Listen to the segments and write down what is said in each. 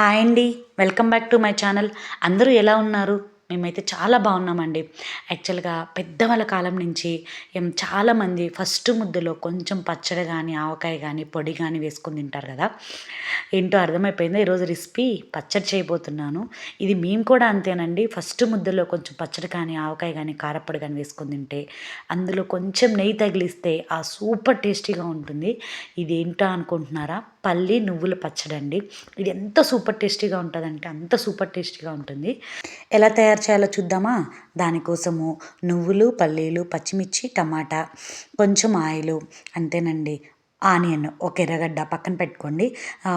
Hi అండి. Welcome back to my channel. అందరూ ఎలా ఉన్నారు? మేమైతే చాలా బాగున్నామండి. యాక్చువల్గా పెద్దవాళ్ళ కాలం నుంచి చాలామంది ఫస్ట్ ముద్దలో కొంచెం పచ్చడి కానీ ఆవకాయ కానీ పొడి కానీ వేసుకొని తింటారు కదా. ఏంటో అర్థమైపోయిందో? ఈరోజు రెసిపీ పచ్చడి చేయబోతున్నాను. ఇది మేము కూడా అంతేనండి. ఫస్ట్ ముద్దలో కొంచెం పచ్చడి కానీ ఆవకాయ కానీ కారపొడి కానీ వేసుకొని తింటే అందులో కొంచెం నెయ్యి తగిలిస్తే ఆ సూపర్ టేస్టీగా ఉంటుంది. ఇది ఏంటో అనుకుంటున్నారా? పల్లి నువ్వుల పచ్చడి అండి ఇది ఎంత సూపర్ టేస్టీగా ఉంటుందంటే అంత సూపర్ టేస్టీగా ఉంటుంది. ఎలా తయారు చేయాలో చూద్దామా? దానికోసము నువ్వులు పల్లీలు పచ్చిమిర్చి టమాటా కొంచెం ఆయిలు అంతేనండి. ఆనియన్ ఒక ఎర్రగడ్డ పక్కన పెట్టుకోండి.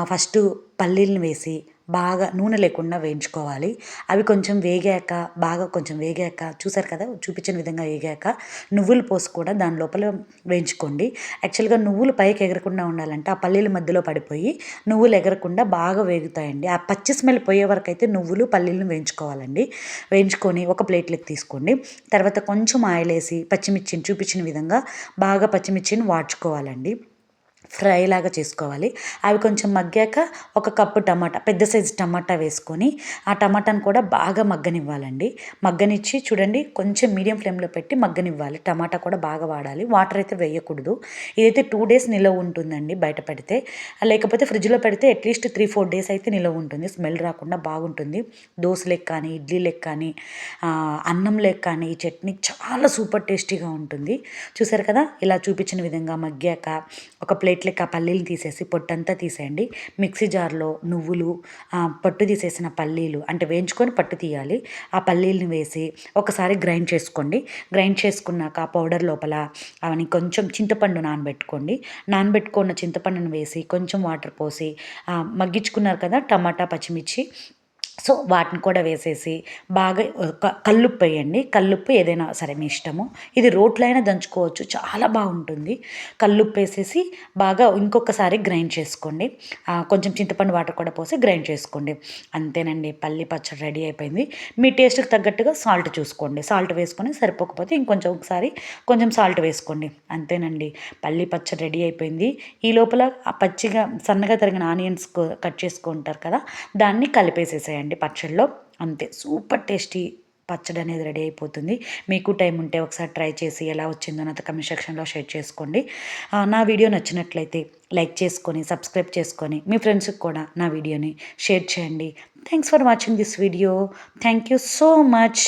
ఫస్ట్ పల్లీలను వేసి బాగా నూనె లేకుండా వేయించుకోవాలి. అవి కొంచెం వేగాక బాగా కొంచెం వేగాక చూసారు కదా? చూపించిన విధంగా వేగాక నువ్వులు పోసి కూడా దాని లోపల వేయించుకోండి. యాక్చువల్గా నువ్వులు పైకి ఎగరకుండా ఉండాలంటే ఆ పల్లీల మధ్యలో పడిపోయి నువ్వులు ఎగరకుండా బాగా వేగుతాయండి. ఆ పచ్చి స్మెల్ పోయే వరకు అయితే నువ్వులు పల్లీలను వేయించుకోవాలండి. వేయించుకొని ఒక ప్లేట్లోకి తీసుకోండి. తర్వాత కొంచెం ఆయిల్ వేసి పచ్చిమిర్చిని చూపించిన విధంగా బాగా పచ్చిమిర్చిని వాడ్చుకోవాలండి. ఫ్రై లాగా చేసుకోవాలి. అవి కొంచెం మగ్గాక ఒక కప్పు టమాటా పెద్ద సైజు టమాటా వేసుకొని ఆ టమాటాను కూడా బాగా మగ్గనివ్వాలండి. మగ్గనిచ్చి చూడండి కొంచెం మీడియం ఫ్లేమ్లో పెట్టి మగ్గనివ్వాలి. టమాటా కూడా బాగా వాడాలి. వాటర్ అయితే వేయకూడదు. ఇదైతే టూ డేస్ నిలవ ఉంటుందండి బయట పెడితే. లేకపోతే ఫ్రిడ్జ్లో పెడితే అట్లీస్ట్ త్రీ ఫోర్ డేస్ అయితే నిలవ ఉంటుంది. స్మెల్ రాకుండా బాగుంటుంది. దోశలకు కానీ ఇడ్లీలకు కానీ అన్నం లెక్క కానీ ఈ చట్నీ చాలా సూపర్ టేస్టీగా ఉంటుంది. చూసారు కదా ఇలా చూపించిన విధంగా మగ్గాక ఒక ప్లేట్ ప్లేట్ ఆ పల్లీలు తీసేసి పొట్టంతా తీసేయండి. మిక్సీ జార్లో నువ్వులు పట్టు తీసేసిన పల్లీలు అంటే వేయించుకొని పట్టు తీయాలి. ఆ పల్లీలను వేసి ఒకసారి గ్రైండ్ చేసుకోండి. గ్రైండ్ చేసుకున్నాక ఆ పౌడర్ లోపల అవన్నీ కొంచెం చింతపండు నానబెట్టుకోండి. నానబెట్టుకున్న చింతపండును వేసి కొంచెం వాటర్ పోసి మగ్గించుకున్నారు కదా టమాటా పచ్చిమిర్చి సో వాటిని కూడా వేసేసి బాగా కల్లుప్పు వేయండి. కల్లుప్పు ఏదైనా సరే మీ ఇష్టము. ఇది రోట్లో అయినా దంచుకోవచ్చు. చాలా బాగుంటుంది. కల్లుప్పు వేసేసి బాగా ఇంకొకసారి గ్రైండ్ చేసుకోండి. కొంచెం చింతపండు వాటర్ కూడా పోసి గ్రైండ్ చేసుకోండి. అంతేనండి. పల్లి పచ్చడి రెడీ అయిపోయింది. మీ టేస్ట్కి తగ్గట్టుగా సాల్ట్ చూసుకోండి. సాల్ట్ వేసుకొని సరిపోకపోతే ఇంకొంచెం ఒకసారి కొంచెం సాల్ట్ వేసుకోండి. అంతేనండి. పల్లి పచ్చడి రెడీ అయిపోయింది. ఈ లోపల పచ్చిగా సన్నగా తరిగిన ఆనియన్స్ కట్ చేసుకుంటారు కదా దాన్ని కలిపేసేసేయండి. వేయండి పచ్చడిలో అంతే సూపర్ టేస్టీ పచ్చడి అనేది రెడీ అయిపోతుంది. మీకు టైం ఉంటే ఒకసారి ట్రై చేసి ఎలా వచ్చిందో నాతో కమెంట్ సెక్షన్లో షేర్ చేసుకోండి. నా వీడియో నచ్చినట్లయితే లైక్ చేసుకొని సబ్స్క్రైబ్ చేసుకొని మీ ఫ్రెండ్స్కి కూడా నా వీడియోని షేర్ చేయండి. Thanks for watching this video. Thank you so much.